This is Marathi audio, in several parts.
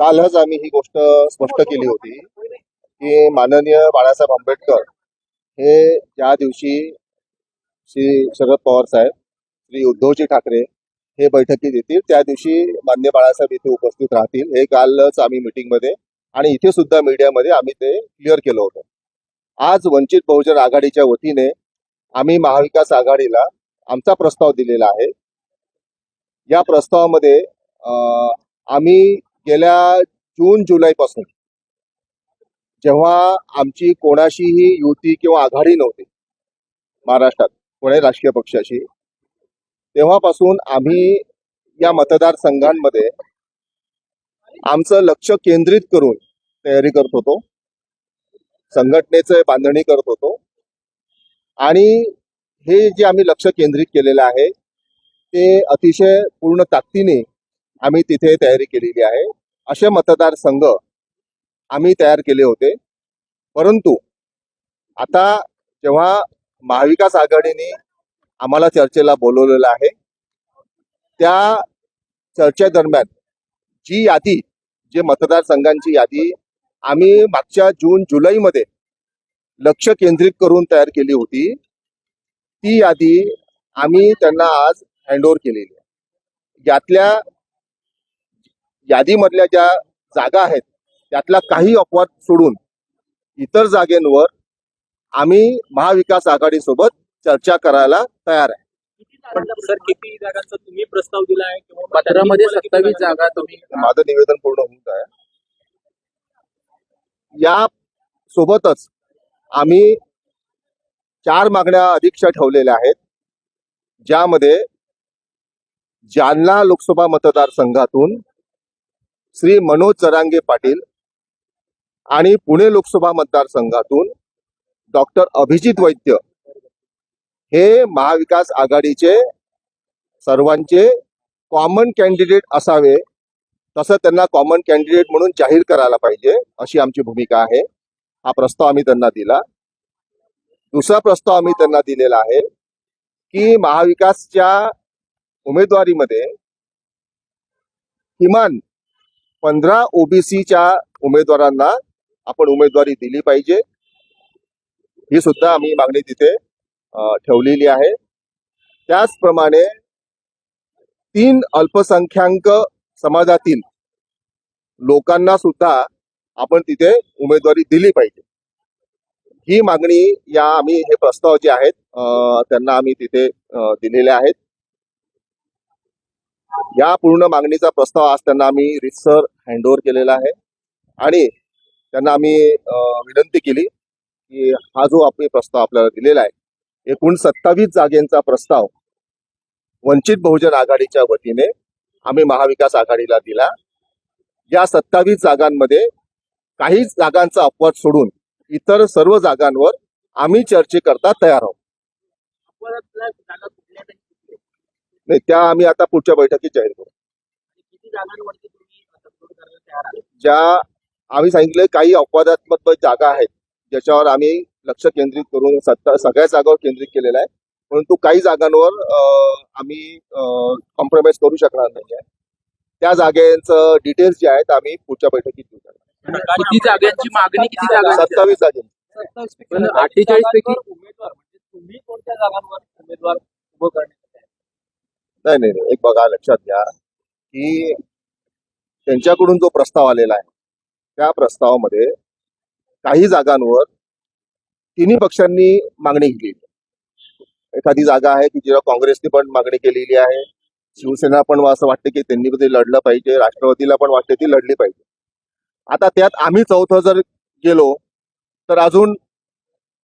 कालच आम्ही ही गोष्ट स्पष्ट केली होती की माननीय बाळासाहेब आंबेडकर हे ज्या दिवशी श्री शरद पवार साहेब श्री उद्धवजी ठाकरे हे बैठकीत येतील त्या दिवशी मान्य बाळासाहेब इथे उपस्थित राहतील. हे कालच आम्ही मीटिंगमध्ये आणि इथे सुद्धा मीडियामध्ये आम्ही ते क्लिअर केलं होतं. आज वंचित बहुजन आघाडीच्या वतीने आम्ही महाविकास आघाडीला आमचा प्रस्ताव दिलेला आहे. या प्रस्तावामध्ये आम्ही गेल्या जून जुलैपासून जेव्हा आमची कोणाशीही युती किंवा आघाडी नव्हती महाराष्ट्रात कोणाही राजकीय पक्षाशी तेव्हापासून आम्ही या मतदारसंघांमध्ये आमचं लक्ष केंद्रित करून तयारी करत होतो संघटनेचं बांधणी करत होतो आणि हे जे आम्ही लक्ष केंद्रित केलेलं आहे ते अतिशय पूर्ण ताकदीने आम्ही तिथे तयारी केलेली आहे. असे मतदारसंघ आम्ही तयार केले होते. परंतु आता जेव्हा महाविकास आघाडीने आम्हाला चर्चेला बोलवलेलं आहे त्या चर्चेदरम्यान जी यादी जे मतदारसंघांची यादी आम्ही मागच्या जून जुलैमध्ये लक्ष केंद्रित करून तयार केली होती ती यादी आम्ही त्यांना आज हँडओव्हर केलेली आहे. यातल्या यादीमधल्या ज्या जागा आहेत त्यातला काही अपवाद सोडून इतर जागेंवर आम्ही महाविकास आघाडीसोबत चर्चा करायला तयार आहे. सर किती जागांचा तुम्ही प्रस्ताव दिला आहे किंवा पत्रामध्ये सत्तावीस जागा तुम्ही माझं निवेदन पूर्ण होत आहे या सोबतच आम्ही चार मागण्या अधिकच्या ठेवलेल्या आहेत ज्यामध्ये जालना लोकसभा मतदारसंघातून श्री मनोज चरांगे पाटील आणि पुणे लोकसभा मतदारसंघातून डॉक्टर अभिजित वैद्य हे महाविकास आघाडीचे सर्वांचे कॉमन कॅन्डिडेट असावे तसं त्यांना कॉमन कॅन्डिडेट म्हणून जाहीर करायला पाहिजे अशी आमची भूमिका आहे. हा प्रस्ताव आम्ही त्यांना दिला. दुसरा प्रस्ताव आम्ही त्यांना दिलेला आहे की महाविकासच्या उमेदवारीमध्ये किमान पंधरा ओबीसीच्या उमेदवारांना आपण उमेदवारी दिली पाहिजे. ही सुद्धा आम्ही मागणी तिथे ठेवलेली आहे. त्याचप्रमाणे तीन अल्पसंख्याक समाजातील लोकांना सुद्धा आपण तिथे उमेदवारी दिली पाहिजे. ही मागणी या आम्ही हे प्रस्ताव जे आहेत त्यांना आम्ही तिथे दिलेले आहेत. या पूर्ण मागणीचा प्रस्ताव आज त्यांना आम्ही रितसर हँडओव्हर केलेला आहे. आणि त्यांना आम्ही विनंती केली की हा जो आपले प्रस्ताव आपल्याला दिलेला आहे एकूण सत्तावीस जागेंचा प्रस्ताव वंचित बहुजन आघाडीच्या वतीने आम्ही महाविकास आघाडीला दिला. या सत्तावीस जागांमध्ये काही जागांचा अपवाद सोडून इतर सर्व जागांवर आम्ही चर्चेकरता तयार आहोत अपवादातल्या जागा कुठल्या तरी किती नाही, त्या आम्ही आता पुढच्या बैठकीत जाहीर करू. किती जागांवरती तुम्ही तडजोड करायला तयार आहात? ज्या आम्ही सांगितले काही अपवादात्मक जागा आहेत ज्याच्यावर आम्ही लक्ष केंद्रित करून सत्ता सगळ्या जागावर केंद्रित केलेलं आहे. परंतु काही जागांवर आम्ही कॉम्प्रोमाइज करू शकणार नाही आहे त्या जागेचं डिटेल्स जे आहेत आम्ही पुढच्या बैठकीत देऊ किती जागांची मागणी किती जागांची. सत्तावीस जागे 48 पैकी- उमेदवार म्हणजे तुम्ही कोणत्या जागांवर उमेदवार उभं करण्यात आहे? नाही नाही नाही. एक बघा लक्षात घ्या की त्यांच्याकडून जो प्रस्ताव आलेला आहे त्या प्रस्तावामध्ये काही जागांवर तिन्ही पक्षांनी मागणी केली. एखादी जागा आहे की जिला काँग्रेसने पण मागणी केलेली आहे शिवसेना पण असं वाटतं की त्यांनी ते लढलं पाहिजे राष्ट्रवादीला पण वाटते ती लढली पाहिजे. आता त्यात आम्ही चौथं जर गेलो तर अजून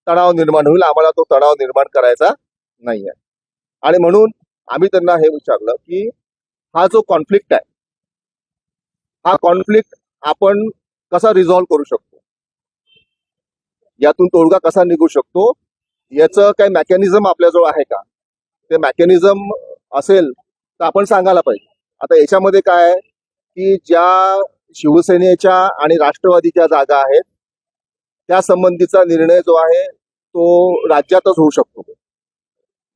तणाव निर्माण होईल. आम्हाला तो तणाव निर्माण करायचा नाही आहे आणि म्हणून आम्ही त्यांना हे विचारलं की हा जो कॉन्फ्लिक्ट आहे हा कॉन्फ्लिक्ट आपण कसा रिझॉल्व्ह करू शकतो? यातून तोडगा कसा निघू शकतो? याचं काही मेकॅनिझम आपल्याजवळ आहे का? ते मेकॅनिझम असेल तर आपण सांगायला पाहिजे. आता याच्यामध्ये काय आहे की ज्या शिवसेनेच्या आणि राष्ट्रवादीच्या जागा आहेत त्या संबंधीचा निर्णय जो आहे तो राज्यातच होऊ शकतो.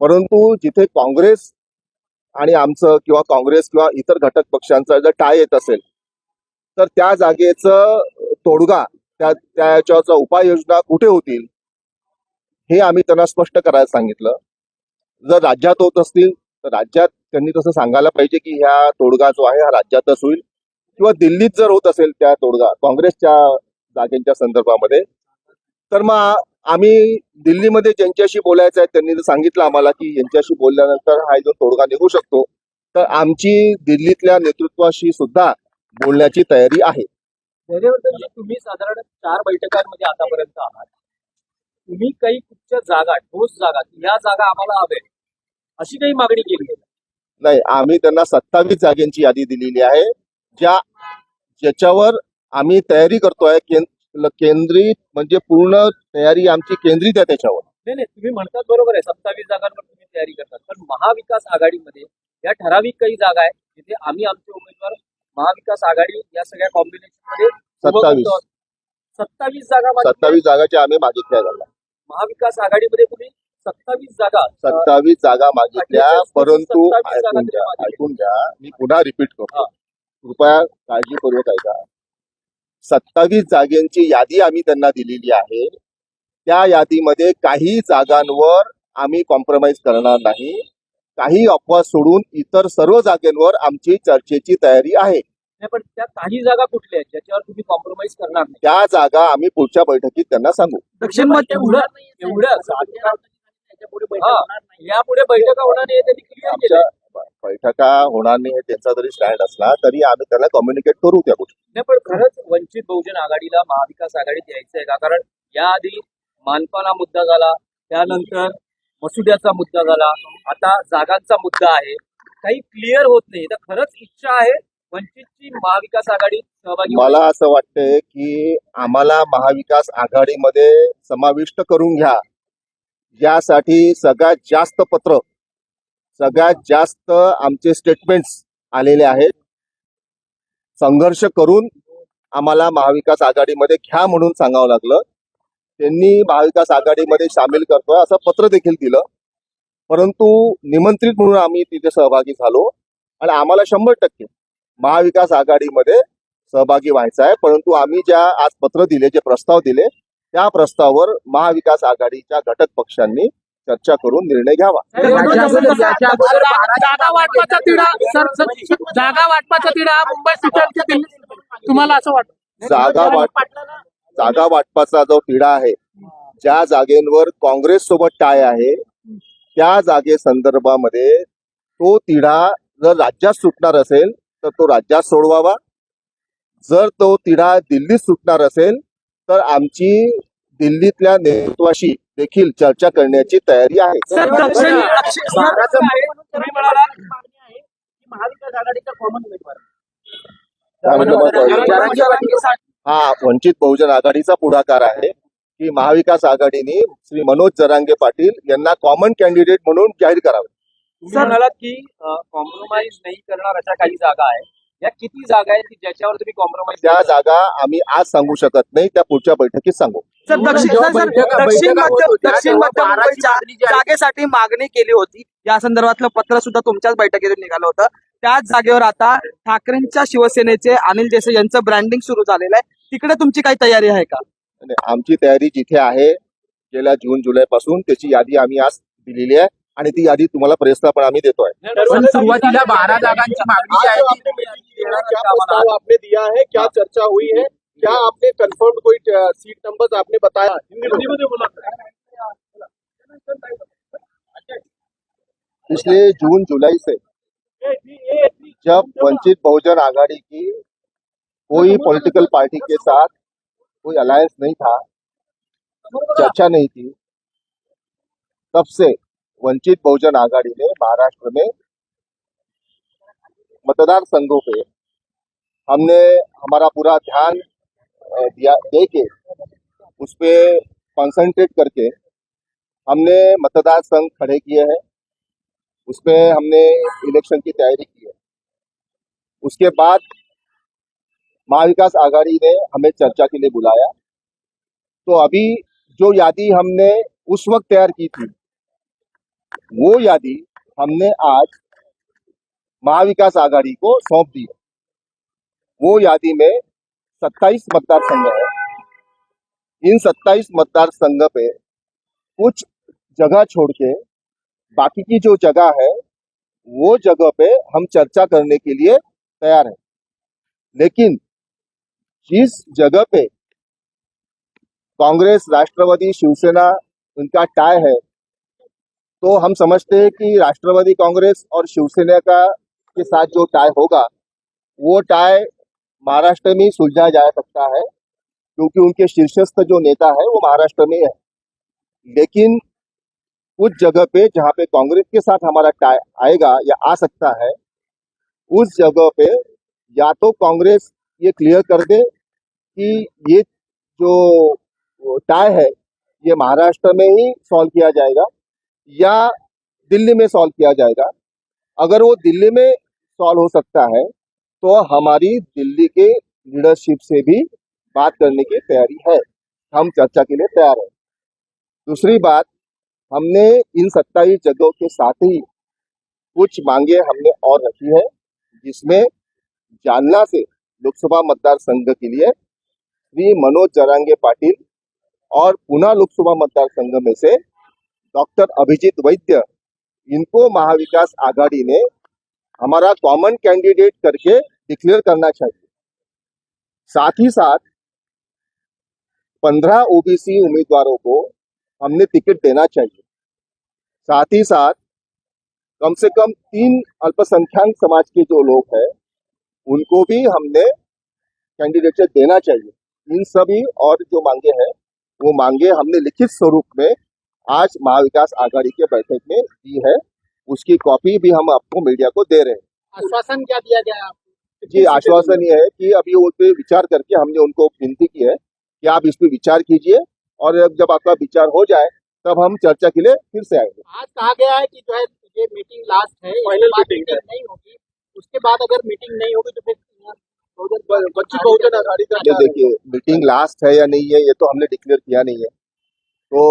परंतु जिथे काँग्रेस आणि आमचं किंवा काँग्रेस किंवा इतर घटक पक्षांचा जर टाय येत असेल तर त्या जागेचं तोडगा त्या त्याच्या उपाययोजना कुठे होतील हे आम्ही त्यांना स्पष्ट करायला सांगितलं. जर राज्यात होत असतील तर राज्यात त्यांनी तसं सांगायला पाहिजे की ह्या तोडगा जो आहे हा राज्यातच होईल. किंवा दिल्लीत जर होत असेल त्या तोडगा काँग्रेसच्या जागेच्या संदर्भामध्ये तर मग आम्ही दिल्लीमध्ये ज्यांच्याशी बोलायचं आहे त्यांनी सांगितलं आम्हाला की यांच्याशी बोलल्यानंतर हा जो तोडगा निघू शकतो तर आमची दिल्लीतल्या नेतृत्वाशी सुद्धा बोलण्याची तयारी आहे. त्याच्यावर तुम्ही साधारण चार बैठकांमध्ये आतापर्यंत आहात. तुम्ही काही कुठच्या जागा ठोस जागा या जागा आम्हाला हवे अशी काही मागणी केली नाही आम्ही त्यांना सत्तावीस जागेंची यादी दिलेली आहे ज्या ज्याच्यावर आम्ही तयारी करतोय केंद्रित म्हणजे पूर्ण तयारी आमची केंद्रित आहे त्याच्यावर. नाही नाही तुम्ही म्हणतात बरोबर आहे. सत्तावीस जागांवर तुम्ही तयारी करतात. पण महाविकास आघाडीमध्ये या ठराविक काही जागा आहेत जिथे आम्ही आमचे उमेदवार महाविकास आघाडी या सगळ्या कॉम्बिनेशनमध्ये सत्तावीस. सत्तावीस जागा. सत्तावीस जागाच्या आम्ही मागितल्या झाल्या महाविकास आघाडीमध्ये तुम्ही सत्तावीस जागा सत्तावीस जागा मागितल्या पैकी परंतु जागा ऐकून घ्या मी पुन्हा रिपीट करतो. कृपया काळजीपूर्वक ऐका. सत्तावीस जागेंची यादी आम्ही त्यांना दिलेली आहे. त्या यादीमध्ये काही जागांवर आम्ही कॉम्प्रोमाइज करणार नाही. काही अपवाद सोडून इतर सर्व जागेंवर आमची चर्चेची तयारी आहे. पण त्या काही जागा कुठल्या आहेत ज्याच्यावर तुम्ही कॉम्प्रोमाइज करणार नाही? त्या जागा आमी पुढच्या बैठकीत त्यांना सांगू. दक्षिण मध्य एवढं एवढं हा यापुढे बैठका होणार नाही हे त्यांनी क्लिअर केलं बैठका होणार नाही हे त्यांचा जरी स्टँड असला तरी आम्ही त्याला कम्युनिकेट करू त्या गोष्टी. नाही पण खरंच वंचित बहुजन आघाडीला महाविकास आघाडीत यायचं आहे का? कारण याआधी मानपाला मुद्दा झाला त्यानंतर मसुद्याचा मुद्दा झाला आता जागांचा मुद्दा आहे. काही क्लिअर होत नाही. तर खरंच इच्छा आहे वंचितची महाविकास आघाडीत सहभागी मला असं वाटतंय की आम्हाला महाविकास आघाडीमध्ये समाविष्ट करून घ्या. यासाठी सगळ्यात जास्त पत्र सगळ्यात जास्त आमचे स्टेटमेंट्स आलेले आहेत. संघर्ष करून आम्हाला महाविकास आघाडीमध्ये घ्या म्हणून सांगावं लागलं. त्यांनी महाविकास आघाडीमध्ये सामील करतोय असं पत्र देखील दिलं. परंतु निमंत्रित म्हणून आम्ही तिथे सहभागी झालो. आणि आम्हाला शंभर टक्के महाविकास आघाडीमध्ये सहभागी व्हायचं आहे. परंतु आम्ही ज्या आज पत्र दिले जे प्रस्ताव दिले त्या प्रस्तावावर महाविकास आघाडीच्या घटक पक्षांनी चर्चा करून निर्णय घ्यावा. जागा वाटपाचा तिढा सर जागा वाटपाचा तिढा मुंबई तुम्हाला असं वाटतं? जागा वाट जागा वाटपाचा जो तिढा आहे ज्या जागेंवर काँग्रेस सोबत टाय आहे त्या जागे संदर्भामध्ये तो तिढा जर राज्यात सुटणार असेल तर तो राज्यात सोडवावा. जर तो तिढा दिल्लीत सुटणार असेल तर आमची दिल्लीतल्या नेतृत्वाशी देखील चर्चा करण्याची तयारी आहे. आहे, हा वंचित बहुजन आघाडीचा पुढाकार आहे. की महाविकास आघाडीने श्री मनोज जरांगे पाटील यांना कॉमन कॅन्डिडेट म्हणून जाहीर करावे. तुम्ही म्हणालात की कॉम्प्रोमाइज नाही करणार अशा काही जागा आहेत. या किती जागा आहेत की ज्याच्यावर तुम्ही कॉम्प्रोमाइज त्या जागा आम्ही आज सांगू शकत नाही त्या पुढच्या बैठकीत सांगू. सर दक्षिण सर, सर, दक्षिण मध्य दक्षिण मध्य मुंबईच्या जागेसाठी मागणी केली होती. या संदर्भातलं पत्र सुद्धा तुमच्याच बैठकीतून निघालं होतं. त्याच जागेवर आता ठाकरेंच्या शिवसेनेचे अनिल देसाई यांचं ब्रँडिंग सुरू झालेलं आहे. तिकडे तुमची काही तयारी आहे का? आमची तयारी जिथे आहे गेल्या जून जुलै पासून त्याची यादी आम्ही आज दिलेली आहे आणि ती यादी तुम्हाला प्रेसला पण आम्ही देतोय. सुरुवातीला बारा जागांची मागणी आहे है क्या चर्चा हुई है? क्या आपने कंफर्म कोई सीट नंबर आपने बताया? पिछले जून, जुलाई से जब वंचित बहुजन आघाड़ी की कोई पॉलिटिकल पार्टी के साथ कोई अलायंस नहीं था, चर्चा नहीं थी, तब से वंचित बहुजन आघाड़ी ने महाराष्ट्र में मतदार संघों पे हमने, हमारा पूरा ध्यान दिया दे के उस पे कंसंट्रेट करके हमने मतदार संघ खड़े किए हैं। उसमें हमने इलेक्शन की तैयारी की है। उसके बाद महाविकास आघाड़ी ने हमें चर्चा के लिए बुलाया। तो अभी जो यादी हमने उस वक्त तैयार की थी, वो यादी हमने आज महाविकास आघाड़ी को सौंप दी वो यादी में सत्ताईस मतदार संघ है। इन सत्ताईस मतदार संघ पे कुछ जगह छोड़ के बाकी की जो जगह है, वो जगह पे हम चर्चा करने के लिए तैयार है। लेकिन जिस जगह पे कांग्रेस, राष्ट्रवादी, शिवसेना उनका टाय है तो हम समझते हैं कि राष्ट्रवादी कांग्रेस और शिवसेना का के साथ जो टाई होगा, वो टाई महाराष्ट्र में ही सुलझा जा सकता है, क्योंकि उनके शीर्षस्थ जो नेता है, वो महाराष्ट्र में है। लेकिन उस जगह पे जहाँ पे कांग्रेस के साथ हमारा आएगा या आ सकता है, उस जगह पे या तो कांग्रेस ये क्लियर कर दे कि ये जो टाई है, ये महाराष्ट्र में ही सॉल्व किया जाएगा या दिल्ली में सॉल्व किया जाएगा। अगर वो दिल्ली में सॉल्व हो सकता है तो हमारी दिल्ली के लीडरशिप से भी बात करने की तैयारी है। हम चर्चा के लिए तैयार हैं। दूसरी बात, हमने इन सत्ताईस जगहों के साथ ही कुछ मांगे हमने और रखी है, जिसमें जालना से लोकसभा मतदार संघ के लिए श्री मनोज जरांगे पाटिल और पुनः लोकसभा मतदार संघ में से डॉक्टर अभिजीत वैद्य, इनको महाविकास आघाड़ी ने हमारा कॉमन कैंडिडेट करके डिक्लेयर करना चाहिए। साथ ही साथ पंद्रह ओबीसी उम्मीदवारों को हमने टिकट देना चाहिए। साथ ही साथ कम से कम तीन अल्पसंख्यक समाज के जो लोग हैं, उनको भी हमने कैंडिडेट देना चाहिए। इन सभी और जो मांगे हैं, वो मांगे हमने लिखित स्वरूप में आज महाविकास आघाड़ी के बैठक में दी है। उसकी कॉपी भी हम आपको मीडिया को दे रहे हैं। आश्वासन क्या दिया गया आपको? जी आश्वासन ये है कि अभी उस पर विचार करके हमने उनको विनती की है कि आप इस पर विचार कीजिए और जब आपका विचार हो जाए तब हम चर्चा के लिए फिर से आएँगे। आज कहा गया है कि जो है ये मीटिंग लास्ट है फाइनल मीटिंग नहीं होगी। उसके बाद अगर मीटिंग नहीं होगी तो फिर बच्ची बहुजन आघाड़ी का ये देखिए मीटिंग लास्ट है या नहीं है ये तो हमने डिक्लेयर किया नहीं है। तो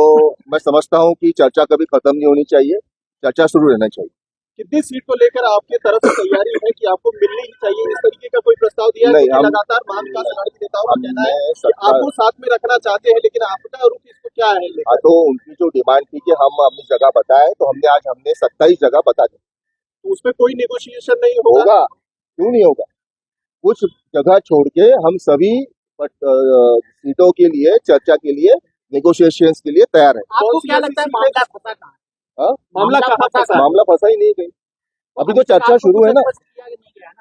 मैं समझता हूँ कि चर्चा कभी खत्म नहीं होनी चाहिए। चर्चा शुरू रहना चाहिए। कितनी सीट को लेकर आपके तरफ़ से तैयारी है कि आपको मिलनी ही चाहिए? इस तरीके का कोई प्रस्ताव दिया है नहीं, हम- लगातार महाविकास आघाड़ी के नेताओं का कहना है कि आपको साथ में रखना चाहते हैं लेकिन आपका रुख इसको क्या है लेकर? हाँ, तो उनकी जो डिमांड थी कि हम अपनी जगह बताएँ तो हमने आज हमने सत्ताईस जगह बता दी। तो उसमें कोई नेगोशिएशन नहीं होगा? होगा। क्यों नहीं होगा? कुछ जगह छोड़ के हम सभी सीटों के लिए चर्चा के लिए नेगोशिएशन के लिए तैयार है। आपको क्या लगता है? है? हाँ? मामला कहाँ फंसा मामला फंसा ही नहीं कहीं। अभी तो चर्चा शुरू है ना?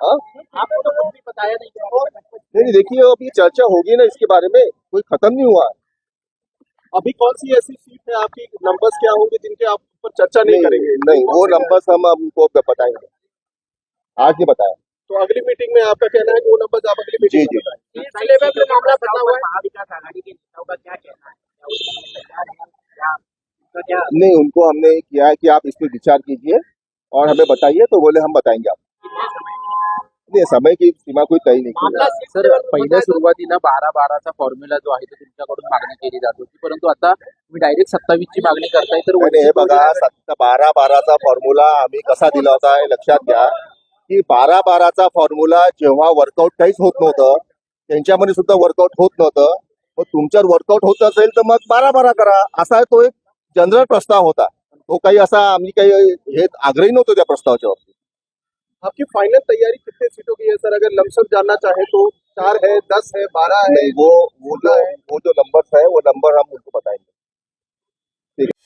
हाँ? आपको तो कुछ भी बताया नहीं नहीं नहीं, देखिए अभी चर्चा होगी ना इसके बारे में कोई खत्म नहीं हुआ। है। अभी कौन सी ऐसी सीट है आपकी नंबर्स क्या होंगे जिनके आप पर चर्चा नहीं नहीं करेंगे? नहीं वो नंबर्स हम आपको बताएँगे। आज नहीं बताया तो अगली मीटिंग में आपका कहना है कि वो नंबर आप अगली मीटिंग जी में बताएँ। सीट मामला फंसा हुआ है। महाविकास आघाड़ी के नेताओं का क्या कहना है? नहीं उनको हमने किया है कि आप इस पर विचार कीजिए और हमें बताइए तो बोले हम बताएंगे आपको। नहीं समय की सीमा कोई तय नहीं की. सर पहिल्या सुरुवातीला बारा बाराचा फॉर्म्युला जो आहे तो तुमच्याकडून मागणी केली जात होती परंतु आता तुम्ही डायरेक्ट सत्तावीस ची मागणी करताय तर हे बघा बारा बाराचा फॉर्म्युला आम्ही कसा दिला होता हे लक्षात घ्या. की बारा बाराचा फॉर्म्युला जेव्हा वर्कआउट काहीच होत नव्हतं त्यांच्यामध्ये सुद्धा वर्कआउट होत नव्हतं. मग तुमच्यावर वर्कआउट होत असेल तर मग बारा बारा करा. असा तो एक जनरल प्रस्ताव होता. तो काही असा आम्ही काही हे आग्रही नव्हतो त्या प्रस्तावाच्या बाबतीत. आपकी फाइनल तयारी कितने सीटों की है सर अगर लमसम जानना चाहे तो चार है दस है बारह है। वो वो जो वो जो नंबर है वो नंबर हम उनको बताएंगे। ठीक है।